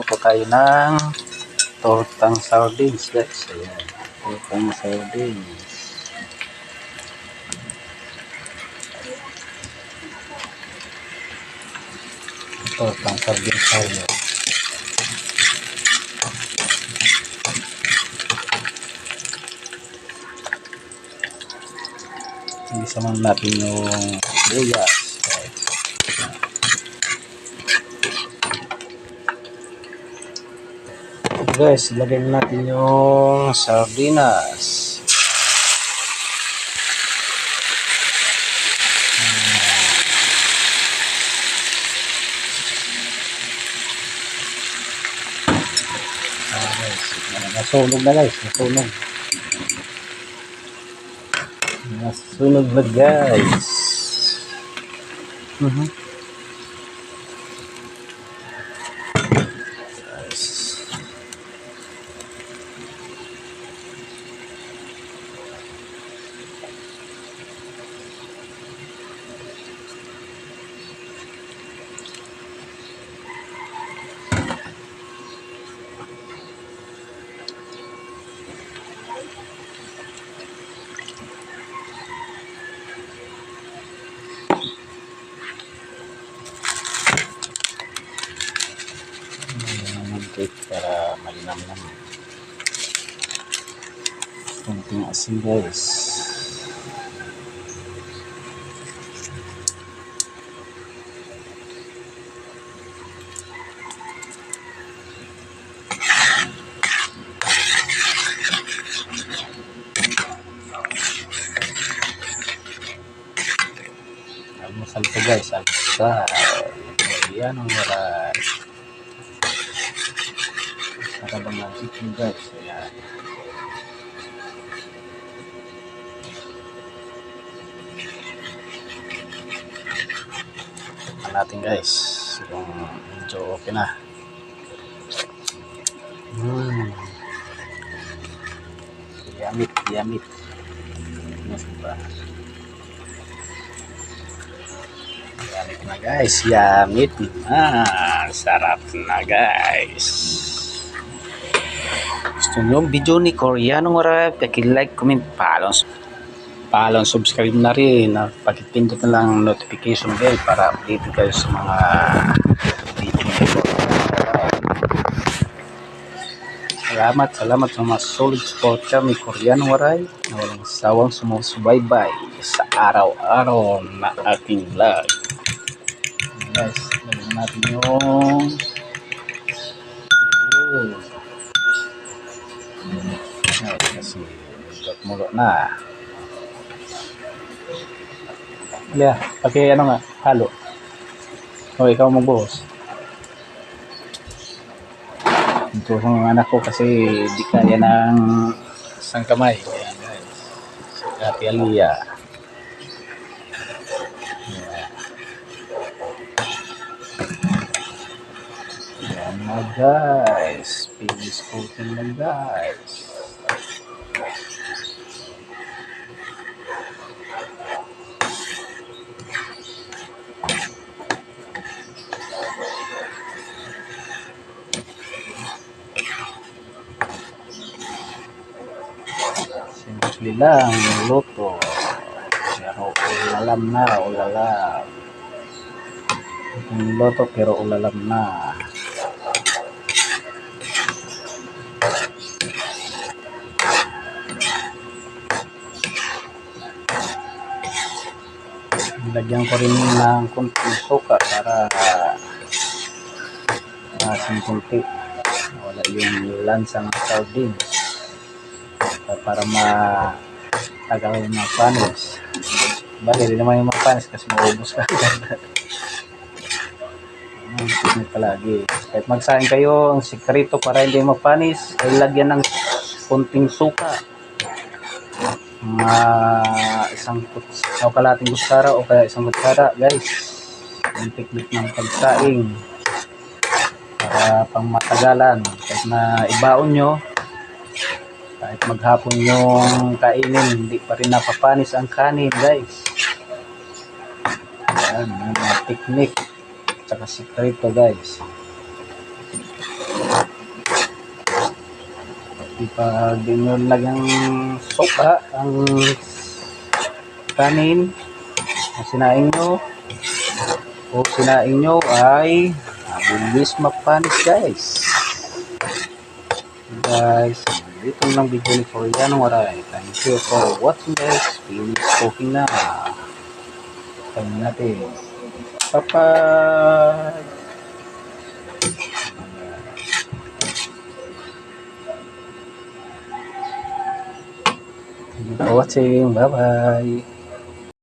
Luto tayo ng tortang sardines guys. Ayan. Tortang sardines. Tortang sardines tayo. Isa man natin yung sibuyas. guys. Guys, lagyan natin yung sardinas. Nasunog na guys, nasunog. Nasunog na guys. Mhm. Guys. Ayan, cake para malinam-nam. Kunting asin guys. Almusal to guys, almusal. Yan ang maray. Mo guys. Ayan. Tingnan natin guys. Yung medyo okay na. Hmm. Yamit, yamit. Mas ba? Yamit na guys. Yamit na. Sarap na guys. Gusto nyo yung video ni Koreano Mara, like, comment, follow. Follow, subscribe na rin. Pakipindot na lang notification bell para update kayo sa mga video nito. Salamat, salamat sa mga solid support kami Koreano Waray na walang sawang sumusubaybay sa araw-araw na ating vlog. Guys, natin yung mulo na. Liya, paki ano nga, halo. O, ikaw magbuhos. Ito ang anak ko kasi di kaya ng isang kamay. Ayan guys. Si Ate Alia. Ayan na guys. Finish coating na guys. Simple lang, luto. Pero ulalam na, ulalam. Yung luto pero ulalam na. Lagyan ko rin ng kunting suka para masin kunti. Wala yung lansa ng sardines para ma tagal yung mga panis. Bali, hindi naman yung mga panis kasi maubos ka. Ang sikip palagi. Kahit magsain kayo, ang sikrito para hindi magpanis, ay lagyan ng kunting suka. Mga isang kuts o kalating kutsara o kaya isang kutsara, guys. Yung technique ng pagsaing para pang matagalan. Kahit na ibaon nyo, kahit maghapon yung kainin, hindi pa rin napapanis ang kanin, guys. Yan, yung mga technique. Tsaka sikreto, guys. Pag di nyo lagyang sopa ang kanin ang sinaing nyo o sinaing nyo ay mabilis mapanis guys guys dito lang video ni Koreano Waray thank you for watching guys. Finish cooking na. Kain natin. Bye-bye Thank you for watching. Bye-bye.